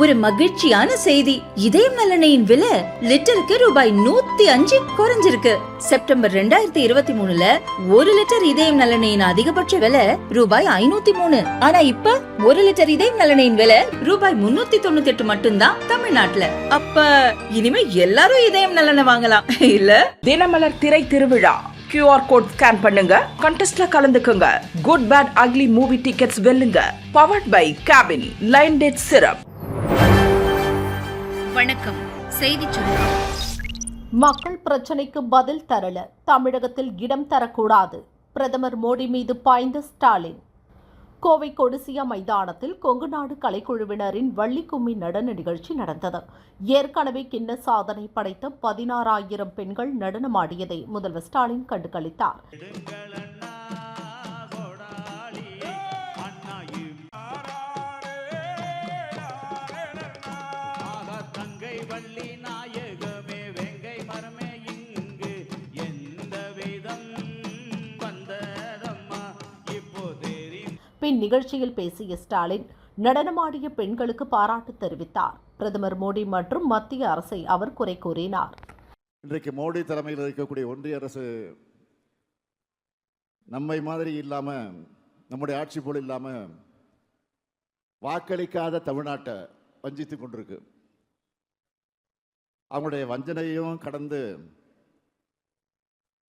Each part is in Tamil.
ஒரு மகிழ்ச்சியான செய்தி. இதயம் நலனையின் விலை லிட்டருக்கு ரூபாய் நூத்தி அஞ்சு குறைஞ்சிருக்கு. செப்டம்பர் ரெண்டாயிரத்தி இருபத்தி மூணுல ஒரு லிட்டர் இதயம் நலனையின் அதிகபட்ச விலை ரூபாய் ஐநூத்தி மூணு. ஆனா இப்ப ஒரு லிட்டர் இதயம் நலனையின் விலை ரூபாய் முன்னூத்தி தொண்ணூத்தி எட்டு மட்டும்தான் தமிழ்நாட்டுல. அப்ப இனிமே எல்லாரும் இதயம் நலனை வாங்கலாம். இல்ல? தினமலர் திரை திருவிழா. கியூஆர் கோட் ஸ்கேன் பண்ணுங்க. கண்டெஸ்ட்ல கலந்துக்குங்க. Good bad ugly movie tickets வெல்லுங்க. Powered by cabin line date syrup வணக்கம். செய்திச் சுருக்கம் மக்கள் பிரச்சினைக்கு பதில் தரல. தமிழகத்தில் இடம் தரக்கூடாது. பிரதமர் மோடி மீது பாய்ந்த ஸ்டாலின். கோவை கொடிசியா மைதானத்தில் கொங்கு நாடு கலைக்குழுவினரின் வள்ளிக்கும்மி நடன நிகழ்ச்சி நடந்தது. ஏற்கனவே கிண்ண சாதனை படைத்த பதினாறாயிரம் பெண்கள் நடனமாடியதை முதல்வர் ஸ்டாலின் கண்டுகளித்தார். பின் நிகழ்ச்சியில் பேசிய ஸ்டாலின் நடனமாடிய பெண்களுக்கு பாராட்டு தெரிவித்தார். பிரதமர் மோடி மற்றும் மத்திய அரசை அவர் குறை கூறினார். இன்றைக்கு மோடி தலைமையில் இருக்கக்கூடிய ஒன்றிய அரசு நம்மை மாதிரி இல்லாமல் நம்முடைய ஆட்சி போல் இல்லாமல் வாக்களிக்காத தமிழ்நாட்டை வஞ்சித்து கொண்டிருக்கு. அவங்களுடைய வஞ்சனையும் கடந்து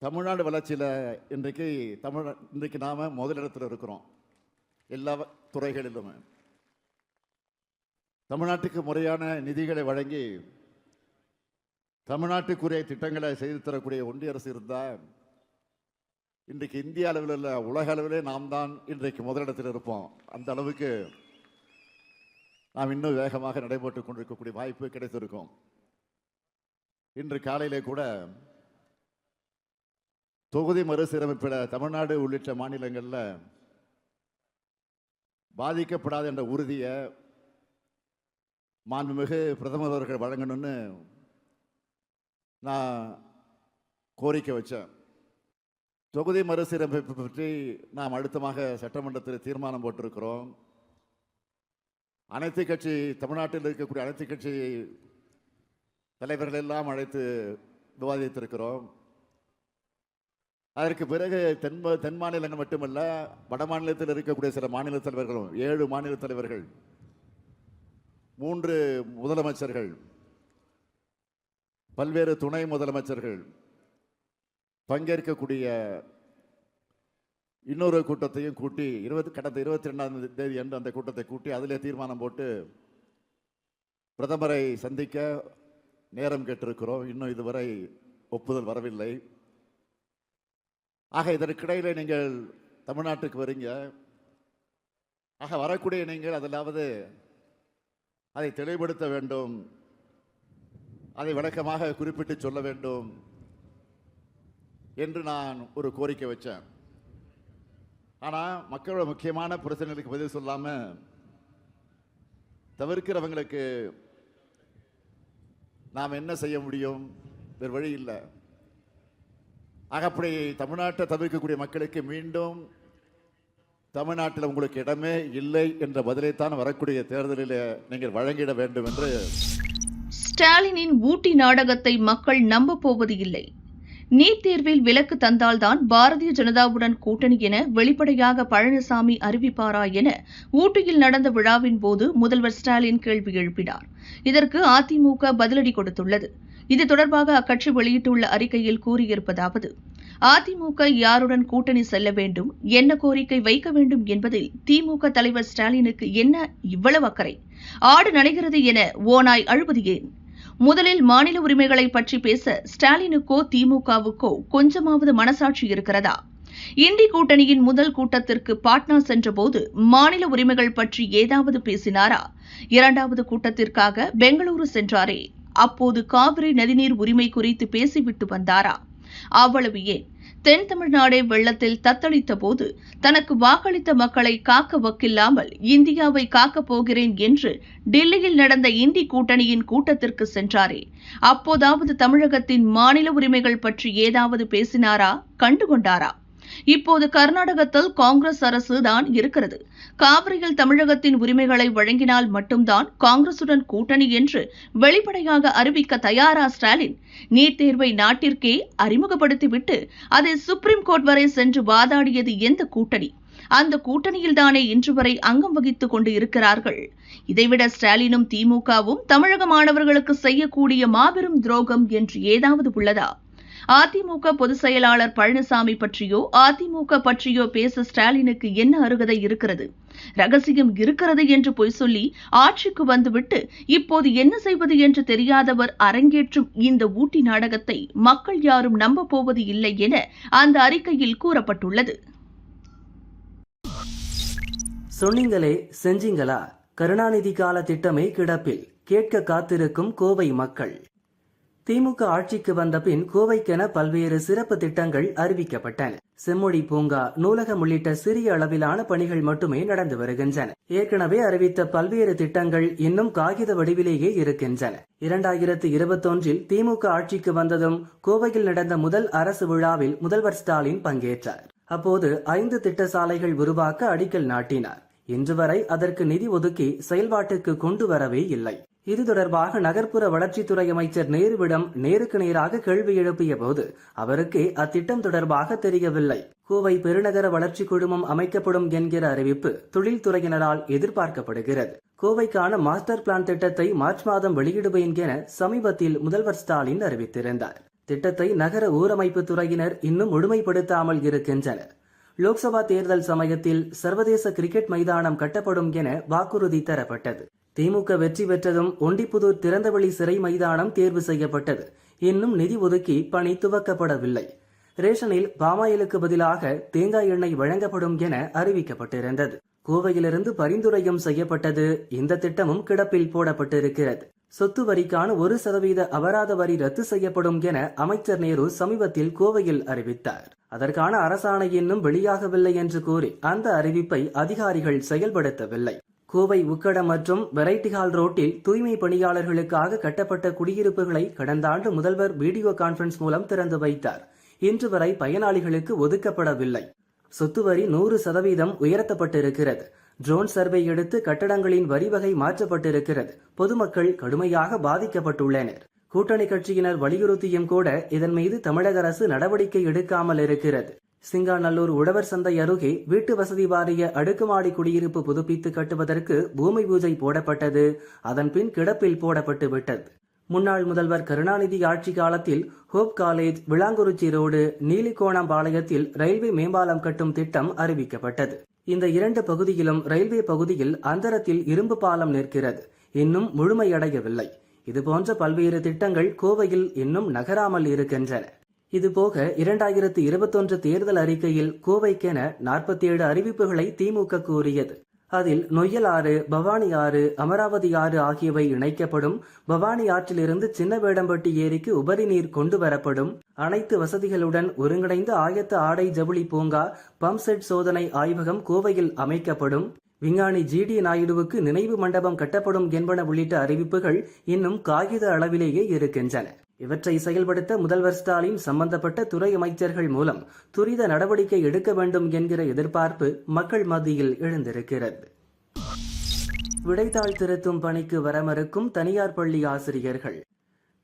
தமிழ்நாடு வளர்ச்சியில் இன்றைக்கு தமிழ் இன்றைக்கு நாம் முதலிடத்தில் இருக்கிறோம். எல்லா துறைகளிலுமே. தமிழ்நாட்டுக்கு முறையான நிதிகளை வழங்கி தமிழ்நாட்டுக்குரிய திட்டங்களை செய்து தரக்கூடிய ஒன்றிய அரசு இருந்தால் இன்றைக்கு இந்திய அளவில் இல்லை உலக அளவிலே நாம் தான் இன்றைக்கு முதலிடத்தில் இருப்போம். அந்த அளவுக்கு நாம் இன்னும் வேகமாக நடைபெற்று கொண்டிருக்கக்கூடிய வாய்ப்பு கிடைத்திருக்கும். இன்று காலையிலே கூட தொகுதி மறுசீரமைப்பில் தமிழ்நாடு உள்ளிட்ட மாநிலங்களில் பாதிக்கப்படாது என்ற உறுதியை மாண்புமிகு பிரதமர் அவர்கள் வழங்கணும்னு நான் கோரிக்கை வச்சேன். தொகுதி மறுசீரமைப்பு பற்றி நாம் அழுத்தமாக சட்டமன்றத்தில் தீர்மானம் போட்டிருக்கிறோம். அனைத்து கட்சி தமிழ்நாட்டில் இருக்கக்கூடிய அனைத்து கட்சி தலைவர்கள் எல்லாம் அழைத்து விவாதித்திருக்கிறோம். அதற்கு பிறகு தென் தென் மாநிலங்கள் மட்டுமல்ல வட மாநிலத்தில் இருக்கக்கூடிய சில மாநில தலைவர்களும் ஏழு மாநில தலைவர்கள் மூன்று முதலமைச்சர்கள் பல்வேறு துணை முதலமைச்சர்கள் பங்கேற்கக்கூடிய இன்னொரு கூட்டத்தையும் கூட்டி இருபது கடந்த இருபத்தி ரெண்டாம் தேதி அன்று அந்த கூட்டத்தை கூட்டி அதிலே தீர்மானம் போட்டு பிரதமரை சந்திக்க நேரம் கேட்டிருக்கிறோம். இன்னும் இதுவரை ஒப்புதல் வரவில்லை. ஆக இதற்கிடையில் நீங்கள் தமிழ்நாட்டுக்கு வரீங்க. ஆக வரக்கூடிய நீங்கள் அதிலாவது அதை தெளிவுபடுத்த வேண்டும். அதை விளக்கமாக குறிப்பிட்டு சொல்ல வேண்டும் என்று நான் ஒரு கோரிக்கை வச்சேன். ஆனால் மக்களோட முக்கியமான பிரச்சனைகளுக்கு பதில் சொல்லாமல் தவிர்க்கிறவங்களுக்கு நாம் என்ன செய்ய முடியும்? வேறு வழி இல்லை. ஆக அப்படி தமிழ்நாட்டை தவிர்க்கக்கூடிய மக்களுக்கு மீண்டும் தமிழ்நாட்டில் உங்களுக்கு இடமே இல்லை என்ற பதிலைத்தான் வரக்கூடிய தேர்தலில் நீங்கள் வழங்கிட வேண்டும் என்று ஸ்டாலினின் ஊட்டி நாடகத்தை மக்கள் நம்ப போவது இல்லை. நீட் தேர்வில் விலக்கு தந்தால்தான் பாரதிய ஜனதாவுடன் கூட்டணி என வெளிப்படையாக பழனிசாமி அறிவிப்பாரா என ஊட்டியில் நடந்த விழாவின் போது முதல்வர் ஸ்டாலின் கேள்வி எழுப்பினார். இதற்கு அதிமுக பதிலடி கொடுத்துள்ளது. இது தொடர்பாக அக்கட்சி வெளியிட்டுள்ள அறிக்கையில் கூறியிருப்பதாவது அதிமுக யாருடன் கூட்டணி செல்ல வேண்டும் என்ன கோரிக்கை வைக்க வேண்டும் என்பதில் திமுக தலைவர் ஸ்டாலினுக்கு என்ன இவ்வளவு அக்கறை? ஆடு நனைகிறது என ஓநாய் அழுவது ஏன்? முதலில் மாநில உரிமைகளை பற்றி பேச ஸ்டாலினுக்கோ திமுகவுக்கோ கொஞ்சமாவது மனசாட்சி இருக்கிறதா? இந்தி கூட்டணியின் முதல் கூட்டத்திற்கு பாட்னா சென்றபோது மாநில உரிமைகள் பற்றி ஏதாவது பேசினாரா? இரண்டாவது கூட்டத்திற்காக பெங்களூரு சென்றாரே. அப்போது காவிரி நதிநீர் உரிமை குறித்து பேசிவிட்டு வந்தாரா? அவ்வளவு ஏன்? தென் தமிழ்நாடே வெள்ளத்தில் தத்தளித்த போது தனக்கு வாக்களித்த மக்களை காக்க வக்கில்லாமல் இந்தியாவை காக்கப் போகிறேன் என்று டில்லியில் நடந்த இந்தி கூட்டணியின் கூட்டத்திற்கு சென்றாரே. அப்போதாவது தமிழகத்தின் மாநில உரிமைகள் பற்றி ஏதாவது பேசினாரா? கண்டுகொண்டாரா? இப்போது கர்நாடகத்தில் காங்கிரஸ் அரசு தான் இருக்கிறது. காவிரியில் தமிழகத்தின் உரிமைகளை வழங்கினால் மட்டும்தான் காங்கிரசுடன் கூட்டணி என்று வெளிப்படையாக அறிவிக்க தயாரா ஸ்டாலின். நீட் தேர்வை நாட்டிற்கே அறிமுகப்படுத்திவிட்டு அதை சுப்ரீம் கோர்ட் வரை சென்று வாதாடியது எந்த கூட்டணி? அந்த கூட்டணியில்தானே இன்று வரை அங்கம் வகித்துக் கொண்டு இருக்கிறார்கள். இதைவிட ஸ்டாலினும் திமுகவும் தமிழக மாணவர்களுக்கு செய்யக்கூடிய மாபெரும் துரோகம் என்று ஏதாவது உள்ளதா? அதிமுக பொதுச் செயலாளர் பழனிசாமி பற்றியோ அதிமுக பற்றியோ பேச ஸ்டாலினுக்கு என்ன அருகதை இருக்கிறது? ரகசியம் இருக்கிறது என்று பொய் சொல்லி ஆட்சிக்கு வந்துவிட்டு இப்போது என்ன செய்வது என்று தெரியாதவர் அரங்கேற்றும் இந்த ஊட்டி நாடகத்தை மக்கள் யாரும் நம்பப் போவது இல்லை என அந்த அறிக்கையில் கூறப்பட்டுள்ளது. சொன்னீங்களே செஞ்சீங்களா? கருணாநிதி கால திட்டமே கிடப்பில். கேட்க காத்திருக்கும் கோவை மக்கள். திமுக ஆட்சிக்கு வந்த பின் கோவைக்கென பல்வேறு சிறப்பு திட்டங்கள் அறிவிக்கப்பட்டன. செம்மொழி பூங்கா நூலகம் உள்ளிட்ட சிறிய அளவிலான பணிகள் மட்டுமே நடந்து வருகின்றன. ஏற்கனவே அறிவித்த பல்வேறு திட்டங்கள் இன்னும் காகித வடிவிலேயே இருக்கின்றன. இரண்டாயிரத்து இருபத்தொன்றில் திமுக ஆட்சிக்கு வந்ததும் கோவையில் நடந்த முதல் அரசு விழாவில் முதல்வர் ஸ்டாலின் பங்கேற்றார். அப்போது ஐந்து திட்ட சாலைகள் உருவாக்க அடிக்கல் நாட்டினார். இன்று வரை அதற்கு நிதி ஒதுக்கி செயல்பாட்டுக்கு கொண்டு வரவே இல்லை. இது தொடர்பாக நகர்ப்புற வளர்ச்சித்துறை அமைச்சர் நேருவிடம் நேருக்கு நேராக கேள்வி எழுப்பிய போது அவருக்கே அத்திட்டம் தொடர்பாக தெரியவில்லை. கோவை பெருநகர வளர்ச்சி குழுமம் அமைக்கப்படும் என்கிற அறிவிப்பு தொழில்துறையினரால் எதிர்பார்க்கப்படுகிறது. கோவைக்கான மாஸ்டர் பிளான் திட்டத்தை மார்ச் மாதம் வெளியிடுவேன் என சமீபத்தில் முதல்வர் ஸ்டாலின் அறிவித்திருந்தார். திட்டத்தை நகர ஊரமைப்பு துறையினர் இன்னும் முழுமைப்படுத்தாமல் இருக்கின்றனர். லோக்சபா தேர்தல் சமயத்தில் சர்வதேச கிரிக்கெட் மைதானம் கட்டப்படும் என வாக்குறுதி தரப்பட்டது. திமுக வெற்றி பெற்றதும் ஒண்டிப்புதூர் திறந்தவெளி சிறை மைதானம் தேர்வு செய்யப்பட்டது. இன்னும் நிதி ஒதுக்கி பணி துவக்கப்படவில்லை. ரேஷனில் பாமாயிலுக்கு பதிலாக தேங்காய் எண்ணெய் வழங்கப்படும் என அறிவிக்கப்பட்டிருந்தது. கோவையிலிருந்து பரிந்துரையும் செய்யப்பட்டது. இந்த திட்டமும் கிடப்பில் போடப்பட்டிருக்கிறது. சொத்து வரிக்கான ஒரு சதவீத அபராத வரி ரத்து செய்யப்படும் என அமைச்சர் நேரு சமீபத்தில் கோவையில் அறிவித்தார். அதற்கான அரசாணை இன்னும் வெளியாகவில்லை என்று கூறி அந்த அறிவிப்பை அதிகாரிகள் செயல்படுத்தவில்லை. கோவை உக்கடம் மற்றும் வெரைட்டி ஹால் ரோட்டில் தூய்மை பணியாளர்களுக்காக கட்டப்பட்ட குடியிருப்புகளை கடந்த ஆண்டு முதல்வர் வீடியோ கான்பரன்ஸ் மூலம் திறந்து வைத்தார். இன்று வரை பயனாளிகளுக்கு ஒதுக்கப்படவில்லை. சொத்து வரி நூறு சதவீதம் உயர்த்தப்பட்டிருக்கிறது. ட்ரோன் சர்வே எடுத்து கட்டடங்களின் வரி வகை மாற்றப்பட்டிருக்கிறது. பொதுமக்கள் கடுமையாக பாதிக்கப்பட்டுள்ளனர். கூட்டணி கட்சியினர் வலியுறுத்தியும் கூட இதன் மீது தமிழக அரசு நடவடிக்கை எடுக்காமல் இருக்கிறது. சிங்காநல்லூர் உழவர் சந்தை அருகே வீட்டு வசதி வாரிய அடுக்குமாடி குடியிருப்பு புதுப்பித்து கட்டுவதற்கு பூமி பூஜை போடப்பட்டது. அதன்பின் கிடப்பில் போடப்பட்டு விட்டது. முன்னாள் முதல்வர் கருணாநிதி ஆட்சி காலத்தில் ஹோப் காலேஜ் விளாங்குறிச்சி ரோடு நீலிகோணம்பாளையத்தில் ரயில்வே மேம்பாலம் கட்டும் திட்டம் அறிவிக்கப்பட்டது. இந்த இரண்டு பகுதியிலும் ரயில்வே பகுதியில் அந்தரத்தில் இரும்பு பாலம் நிற்கிறது. இன்னும் முழுமையடையவில்லை. இதுபோன்ற பல்வேறு திட்டங்கள் கோவையில் இன்னும் நகராமல் இருக்கின்றன. இதுபோக இரண்டாயிரத்து இருபத்தொன்று தேர்தல் அறிக்கையில் கோவைக்கென நாற்பத்தி ஏழு அறிவிப்புகளை திமுக கூறியது. அதில் நொய்யல் ஆறு பவானி ஆறு அமராவதி ஆறு ஆகியவை இணைக்கப்படும். பவானி ஆற்றிலிருந்து சின்ன வேடம்பட்டி ஏரிக்கு உபரி நீர் கொண்டு வரப்படும். அனைத்து வசதிகளுடன் ஒருங்கிணைந்த ஆயத்த ஆடை ஜவுளி பூங்கா பம்ப் செட் சோதனை ஆய்வகம் கோவையில் அமைக்கப்படும். விஞ்ஞானி ஜி டி நாயுடுவுக்கு நினைவு மண்டபம் கட்டப்படும் என்பன உள்ளிட்ட அறிவிப்புகள் இன்னும் காகித அளவிலேயே இருக்கின்றன. இவற்றை செயல்படுத்த முதல்வர் ஸ்டாலின் சம்பந்தப்பட்ட துறை அமைச்சர்கள் மூலம் துரித நடவடிக்கை எடுக்க வேண்டும் என்கிற எதிர்பார்ப்பு மக்கள் மத்தியில் எழுந்திருக்கிறது. விடைத்தாள் திருத்தும் பணிக்கு வர மறுக்கும் தனியார் பள்ளி ஆசிரியர்கள்.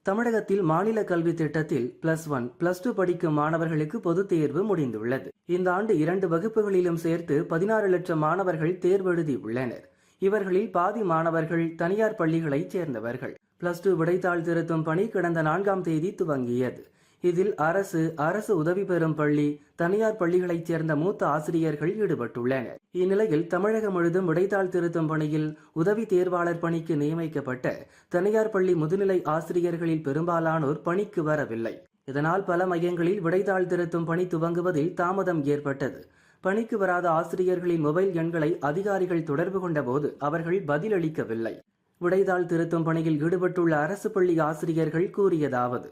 தமிழகத்தில் மாநில கல்வி திட்டத்தில் பிளஸ் ஒன் பிளஸ் டூ படிக்கும் மாணவர்களுக்கு பொதுத் தேர்வு முடிந்துள்ளது. இந்த ஆண்டு இரண்டு வகுப்புகளிலும் சேர்த்து பதினாறு லட்சம் மாணவர்கள் தேர்வெழுதி உள்ளனர். இவர்களில் பாதி மாணவர்கள் தனியார் பள்ளிகளைச் சேர்ந்தவர்கள். பிளஸ் டூ விடைத்தாள் திருத்தும் பணி கடந்த நான்காம் தேதி துவங்கியது. இதில் அரசு அரசு உதவி பெறும் பள்ளி தனியார் பள்ளிகளைச் சேர்ந்த மூத்த ஆசிரியர்கள் ஈடுபட்டுள்ளனர். இந்நிலையில் தமிழகம் முழுதும் விடைத்தாள் திருத்தும் பணியில் உதவி தேர்வாளர் பணிக்கு நியமிக்கப்பட்ட தனியார் பள்ளி முதுநிலை ஆசிரியர்களில் பெரும்பாலானோர் பணிக்கு வரவில்லை. இதனால் பல மையங்களில் விடைத்தாள் திருத்தும் பணி துவங்குவதில் தாமதம் ஏற்பட்டது. பணிக்கு வராத ஆசிரியர்களின் மொபைல் எண்களை அதிகாரிகள் தொடர்பு கொண்டபோது அவர்கள் பதிலளிக்கவில்லை. விடைத்தாள் திருத்தும் பணியில் ஈடுபட்டுள்ள அரசு பள்ளி ஆசிரியர்கள் கூறியதாவது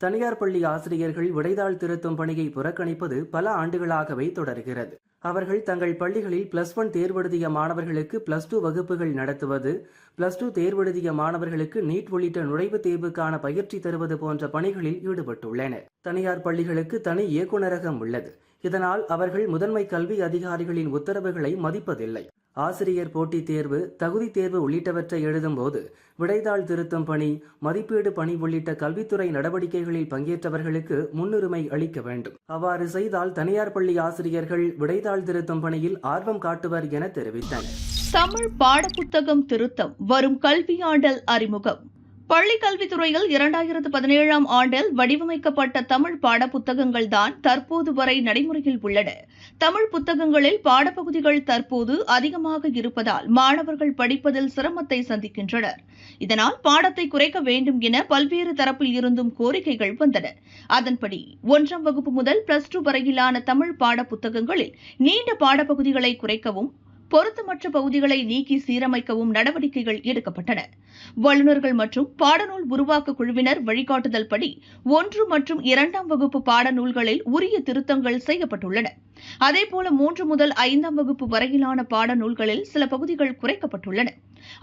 தனியார் பள்ளி ஆசிரியர்கள் விடைத்தாள் திருத்தும் பணியை புறக்கணிப்பது பல ஆண்டுகளாகவே தொடர்கிறது. அவர்கள் தங்கள் பள்ளிகளில் பிளஸ் ஒன் தேர்வெழுதிய மாணவர்களுக்கு பிளஸ் டூ வகுப்புகள் நடத்துவது பிளஸ் டூ தேர்வெழுதிய மாணவர்களுக்கு நீட் உள்ளிட்ட நுழைவுத் தேர்வுக்கான பயிற்சி தருவது போன்ற பணிகளில் ஈடுபட்டுள்ளனர். தனியார் பள்ளிகளுக்கு தனி இயக்குநரகம் உள்ளது. இதனால் அவர்கள் முதன்மை கல்வி அதிகாரிகளின் உத்தரவுகளை மதிப்பதில்லை. ஆசிரியர் போட்டித் தேர்வு தகுதி தேர்வு உள்ளிட்டவற்றை எழுதும்போது விடைத்தாள் திருத்தும் பணி மதிப்பீடு பணி உள்ளிட்ட கல்வித்துறை நடவடிக்கைகளில் பங்கேற்றவர்களுக்கு முன்னுரிமை அளிக்க வேண்டும். அவ்வாறு செய்தால் தனியார் பள்ளி ஆசிரியர்கள் விடைத்தாள் திருத்தும் பணியில் ஆர்வம் காட்டுவர் என தெரிவித்தனர். தமிழ் பாடப்புத்தகம் திருத்தம் வரும் கல்வியாண்டல் அறிமுகம். பள்ளிக்கல்வித்துறையில் இரண்டாயிரத்து பதினேழாம் ஆண்டில் வடிவமைக்கப்பட்ட தமிழ் பாடப்புத்தகங்கள் தான் தற்போது வரை நடைமுறையில் உள்ளன. தமிழ் புத்தகங்களில் பாடப்பகுதிகள் தற்போது அதிகமாக இருப்பதால் மாணவர்கள் படிப்பதில் சிரமத்தை சந்திக்கின்றனர். இதனால் பாடத்தை குறைக்க வேண்டும் என பல்வேறு தரப்பில் இருந்தும் கோரிக்கைகள் வந்தன. அதன்படி ஒன்றாம் வகுப்பு முதல் பிளஸ் டூ வரையிலான தமிழ் பாடப்புத்தகங்களில் நீண்ட பாடப்பகுதிகளை குறைக்கவும் பொருத்தமற்ற பகுதிகளை நீக்கி சீரமைக்கவும் நடவடிக்கைகள் எடுக்கப்பட்டன. வல்லுநர்கள் மற்றும் பாடநூல் உருவாக்க குழுவினர் வழிகாட்டுதல் படி ஒன்று மற்றும் இரண்டாம் வகுப்பு பாடநூல்களில் உரிய திருத்தங்கள் செய்யப்பட்டுள்ளன. அதேபோல மூன்று முதல் ஐந்தாம் வகுப்பு வரையிலான பாடநூல்களில் சில பகுதிகள் குறைக்கப்பட்டுள்ளன.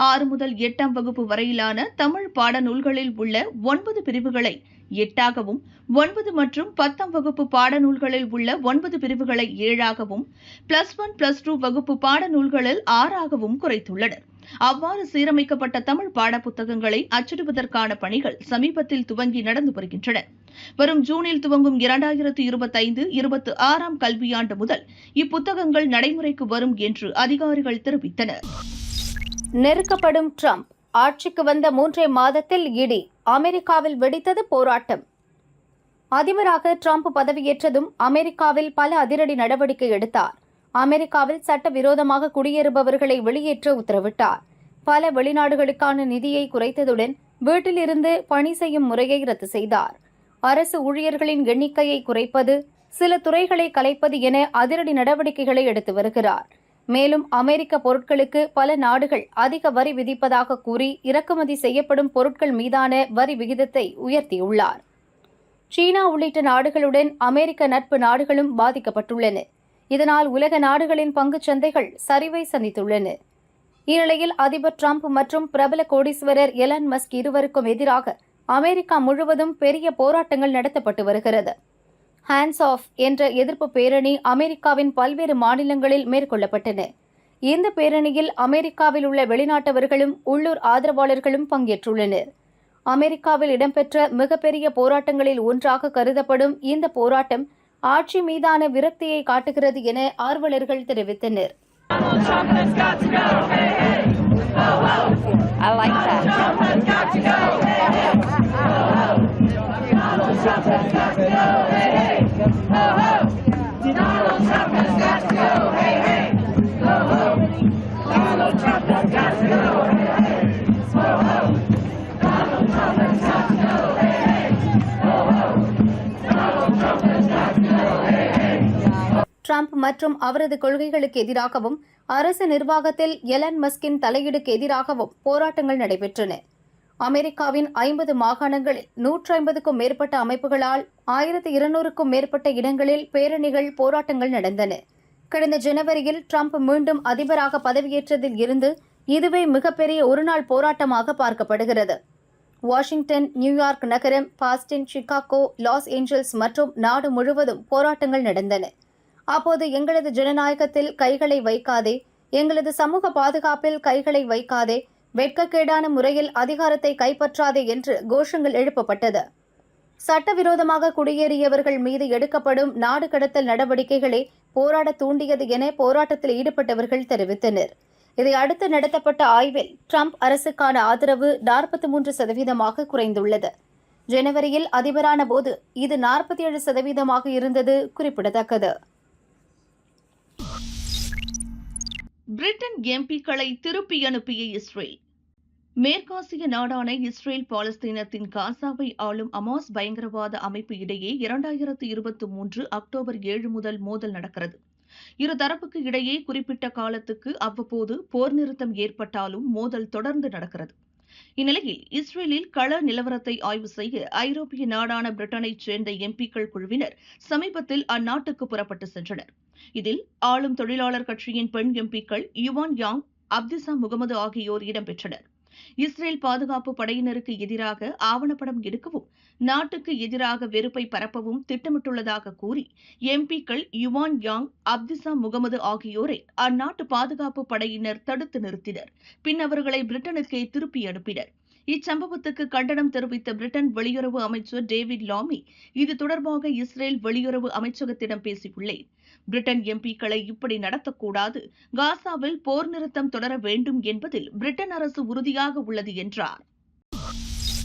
ஆறு முதல் எட்டாம் வகுப்பு வரையிலான தமிழ் பாடநூல்களில் உள்ள ஒன்பது பிரிவுகளை எட்டாகவும் ஒன்பது மற்றும் பத்தாம் வகுப்பு பாடநூல்களில் உள்ள ஒன்பது பிரிவுகளை ஏழாகவும் பிளஸ் ஒன் பிளஸ் டூ வகுப்பு பாடநூல்களில் ஆறாகவும் குறைத்துள்ளனர். அவ்வாறு சீரமைக்கப்பட்ட தமிழ் பாடப்புத்தகங்களை அச்சிடுவதற்கான பணிகள் சமீபத்தில் துவங்கி நடந்து வருகின்றன. வரும் ஜூனில் துவங்கும் இரண்டாயிரத்து இருபத்தைந்து இருபத்தி ஆறாம் கல்வியாண்டு முதல் இப்புத்தகங்கள் நடைமுறைக்கு வரும் என்று அதிகாரிகள் தெரிவித்தனர். நெருக்கப்படும் ட்ரம்ப் ஆட்சிக்கு வந்த மூன்றே மாதத்தில் இடி. அமெரிக்காவில் வெடித்தது போராட்டம். அதிபராக ட்ரம்ப் பதவியேற்றதும் அமெரிக்காவில் பல அதிரடி நடவடிக்கை எடுத்தார். அமெரிக்காவில் சட்டவிரோதமாக குடியேறுபவர்களை வெளியேற்ற உத்தரவிட்டார். பல வெளிநாடுகளுக்கான நிதியை குறைத்ததுடன் வீட்டிலிருந்து பணி செய்யும் முறையை ரத்து செய்தார். அரசு ஊழியர்களின் எண்ணிக்கையை குறைப்பது சில துறைகளை கலைப்பது என அதிரடி நடவடிக்கைகளை எடுத்து வருகிறார். மேலும் அமெரிக்க பொருட்களுக்கு பல நாடுகள் அதிக வரி விதிப்பதாக கூறி இறக்குமதி செய்யப்படும் பொருட்கள் மீதான வரி விகிதத்தை உயர்த்தியுள்ளார். சீனா உள்ளிட்ட நாடுகளுடன் அமெரிக்க நட்பு நாடுகளும் பாதிக்கப்பட்டுள்ளன. இதனால் உலக நாடுகளின் பங்குச் சந்தைகள் சரிவை சந்தித்துள்ளன. இந்நிலையில் அதிபர் டிரம்ப் மற்றும் பிரபல கோடீஸ்வரர் எலன் மஸ்க் இருவருக்கும் எதிராக அமெரிக்கா முழுவதும் பெரிய போராட்டங்கள் நடத்தப்பட்டு வருகிறது. ஹேண்ட்ஸ் ஆஃப் என்ற எதிர்ப்பு பேரணி அமெரிக்காவின் பல்வேறு மாநிலங்களில் மேற்கொள்ளப்பட்டன. இந்த பேரணியில் அமெரிக்காவில் உள்ள வெளிநாட்டவர்களும் உள்ளூர் ஆதரவாளர்களும் பங்கேற்றுள்ளனர். அமெரிக்காவில் இடம்பெற்ற மிகப்பெரிய போராட்டங்களில் ஒன்றாக கருதப்படும் இந்த போராட்டம் ஆட்சி மீதான விரக்தியை காட்டுகிறது என ஆர்வலர்கள் தெரிவித்தனர். ட்ரம்ப் மற்றும் அவரது கொள்கைகளுக்கு எதிராகவும் அரசு நிர்வாகத்தில் எலன் மஸ்கின் தலையீடுக்கு எதிராகவும் போராட்டங்கள் நடைபெற்றன. அமெரிக்காவின் ஐம்பது மாகாணங்களில் நூற்றி ஐம்பதுக்கும் மேற்பட்ட அமைப்புகளால் ஆயிரத்தி இருநூறுக்கும் மேற்பட்ட இடங்களில் பேரணிகள் போராட்டங்கள் நடந்தன. கடந்த ஜனவரியில் ட்ரம்ப் மீண்டும் அதிபராக பதவியேற்றதில் இருந்து இதுவே மிகப்பெரிய ஒருநாள் போராட்டமாக பார்க்கப்படுகிறது. வாஷிங்டன் நியூயார்க் நகரம் பாஸ்டின் சிகாகோ லாஸ் ஏஞ்சல்ஸ் மற்றும் நாடு முழுவதும் போராட்டங்கள் நடந்தன. அப்போது எங்களது ஜனநாயகத்தில் கைகளை வைக்காதே எங்களது சமூக பாதுகாப்பில் கைகளை வைக்காதே வெட்கக்கேடான முறையில் அதிகாரத்தை கைப்பற்றாதே என்று கோஷங்கள் எழுப்பப்பட்டது. சட்டவிரோதமாக குடியேறியவர்கள் மீது எடுக்கப்படும் நாடு கடத்தல் நடவடிக்கைகளை போராட தூண்டியது என போராட்டத்தில் ஈடுபட்டவர்கள் தெரிவித்தனர். இதை அடுத்து நடத்தப்பட்ட ஆய்வில் ட்ரம்ப் அரசுக்கான ஆதரவு நாற்பத்தி மூன்று சதவீதமாக குறைந்துள்ளது. ஜனவரியில் அதிபரான போது இது நாற்பத்தி ஏழு சதவீதமாக இருந்தது குறிப்பிடத்தக்கது. பிரிட்டன் எம்பிக்களை திருப்பி அனுப்பிய இஸ்ரேல். மேற்காசிய நாடான இஸ்ரேல் பாலஸ்தீனத்தின் காசாவை ஆளும் அமாஸ் பயங்கரவாத அமைப்பு இடையே இரண்டாயிரத்து இருபத்தி மூன்று அக்டோபர் ஏழு முதல் மோதல் நடக்கிறது. இரு தரப்புக்கு இடையே குறிப்பிட்ட காலத்துக்கு அவ்வப்போது போர் நிறுத்தம் ஏற்பட்டாலும் மோதல் தொடர்ந்து நடக்கிறது. இந்நிலையில் இஸ்ரேலில் கள நிலவரத்தை ஆய்வு செய்ய ஐரோப்பிய நாடான பிரிட்டனைச் சேர்ந்த எம்பிக்கள் குழுவினர் சமீபத்தில் அந்நாட்டுக்கு புறப்பட்டு சென்றனர். இதில் ஆளும் தொழிலாளர் கட்சியின் பெண் எம்பிக்கள் யுவான் யாங் அப்திசா முகமது ஆகியோர் இடம்பெற்றனர். இஸ்ரேல் பாதுகாப்பு படையினருக்கு எதிராக ஆவணப்படம் எடுக்கவும் நாட்டுக்கு எதிராக வெறுப்பை பரப்பவும் திட்டமிட்டுள்ளதாக கூறி எம்பிக்கள் யுவான் யாங் அப்திசா முகமது ஆகியோரை அந்நாட்டு பாதுகாப்பு படையினர் தடுத்து நிறுத்தினர். பின் அவர்களை பிரிட்டனுக்கே திருப்பி அனுப்பினர். இச்சம்பவத்துக்கு கண்டனம் தெரிவித்த பிரிட்டன் வெளியுறவு அமைச்சர் டேவிட் லாமி இது தொடர்பாக இஸ்ரேல் வெளியுறவு அமைச்சகத்திடம் பேசியுள்ளேன். பிரிட்டன் எம்பிக்களை இப்படி நடத்தக்கூடாது. காசாவில் போர் நிறுத்தம் தொடர வேண்டும் என்பதில் பிரிட்டன் அரசு உறுதியாக உள்ளது என்றார்.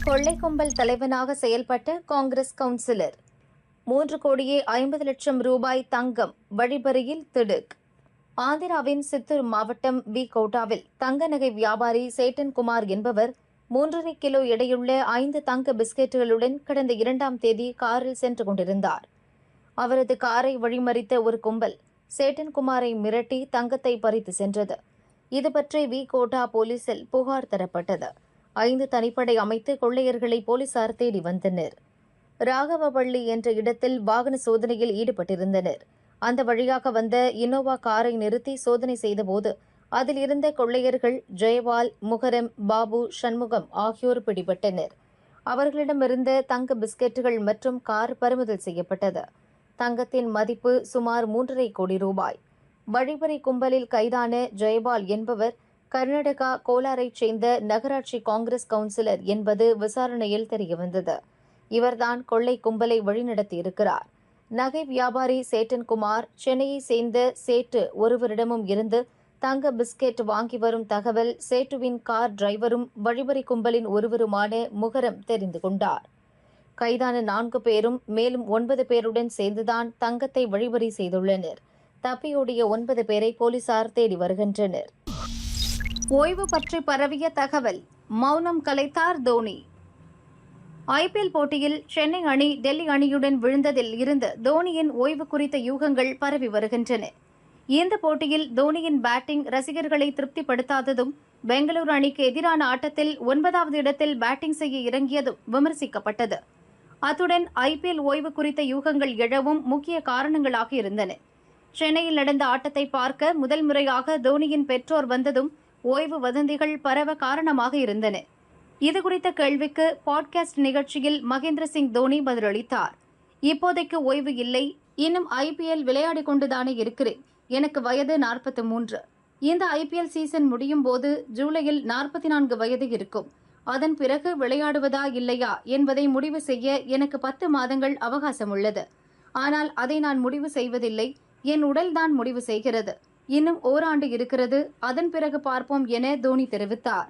கொள்ளை கும்பல் தலைவனாக செயல்பட்ட காங்கிரஸ் கவுன்சிலர். மூன்று கோடியே ஐம்பது லட்சம் ரூபாய் தங்கம் வழிபறியில் திடுக். ஆந்திராவின் சித்தூர் மாவட்டம் வி கோட்டாவில் தங்க நகை வியாபாரி சேட்டன் குமார் என்பவர் மூன்றரை கிலோ எடையுள்ள ஐந்து தங்க பிஸ்கெட்டுகளுடன் கடந்த இரண்டாம் தேதி காரில் சென்று கொண்டிருந்தார். அவரது காரை வழிமறித்த ஒரு கும்பல் சேட்டன்குமாரை மிரட்டி தங்கத்தை பறித்து சென்றது. இது பற்றி வி. கோட்டா போலீசில் புகார் தரப்பட்டது. ஐந்து தனிப்படை அமைத்து கொள்ளையர்களை போலீசார் தேடி வந்தனர். ராகவபள்ளி என்ற இடத்தில் வாகன சோதனையில் ஈடுபட்டிருந்தனர். அந்த வழியாக வந்த இனோவா காரை நிறுத்தி சோதனை செய்தபோது அதில் இருந்த கொள்ளையர்கள் ஜெயவால் முகரம் பாபு சண்முகம் ஆகியோர் பிடிபட்டனர். அவர்களிடமிருந்த தங்க பிஸ்கெட்டுகள் மற்றும் கார் பறிமுதல் செய்யப்பட்டது. தங்கத்தின் மதிப்பு சுமார் மூன்றரை கோடி ரூபாய். வழிபறி கும்பலில் கைதான ஜெயபால் என்பவர் கர்நாடகா கோலாரைச் சேர்ந்த நகராட்சி காங்கிரஸ் கவுன்சிலர் என்பது விசாரணையில் தெரியவந்தது. இவர்தான் கொள்ளை கும்பலை வழிநடத்தியிருக்கிறார். நகை வியாபாரி சேட்டன்குமார் சென்னையை சேர்ந்த சேட்டு ஒருவரிடமும் இருந்து தங்க பிஸ்கெட் வாங்கி வரும் தகவல் சேட்டுவின் கார் டிரைவரும் வழிவரி கும்பலின் ஒருவருமான முகரம் தெரிந்து கொண்டார். கைதான நான்கு பேரும் மேலும் ஒன்பது பேருடன் சேர்ந்துதான் தங்கத்தை வழிவரி செய்துள்ளனர். தப்பியோடிய ஒன்பது பேரை போலீசார் தேடி வருகின்றனர். ஓய்வு பற்றி பரவிய தகவல் மௌனம் கலைத்தார் தோனி. ஐபிஎல் போட்டியில் சென்னை அணி டெல்லி அணியுடன் விழுந்ததில் இருந்து தோனியின் ஓய்வு குறித்த யூகங்கள் பரவி வருகின்றன. இந்த போட்டியில் தோனியின் பேட்டிங் ரசிகர்களை திருப்திப்படுத்தாததும் பெங்களூரு அணிக்கு எதிரான ஆட்டத்தில் ஒன்பதாவது இடத்தில் பேட்டிங் செய்ய இறங்கியதும் விமர்சிக்கப்பட்டது. அத்துடன் ஐபிஎல் ஓய்வு குறித்த யூகங்கள் எழவும் முக்கிய காரணங்களாக இருந்தன. சென்னையில் நடந்த ஆட்டத்தை பார்க்க முதல் முறையாக தோனியின் பெற்றோர் வந்ததும் ஓய்வு வதந்திகள் பரவ காரணமாக இருந்தன. இது குறித்த கேள்விக்கு பாட்காஸ்ட் நிகழ்ச்சியில் மகேந்திர சிங் தோனி பதிலளித்தார். இப்போதைக்கு ஓய்வு இல்லை இன்னும் ஐபிஎல் விளையாடிக் கொண்டுதானே இருக்கிறேன். எனக்கு வயது நாற்பத்தி மூன்று. இந்த ஐபிஎல் சீசன் முடியும் போது ஜூலையில் நாற்பத்தி நான்கு வயது இருக்கும். அதன் பிறகு விளையாடுவதா இல்லையா என்பதை முடிவு செய்ய எனக்கு பத்து மாதங்கள் அவகாசம் உள்ளது ஆனால் அதை நான் முடிவு செய்வதில்லை. என் உடல்தான் முடிவு செய்கிறது. இன்னும் ஓராண்டு இருக்கிறது. அதன் பிறகு பார்ப்போம் என தோனி தெரிவித்தார்.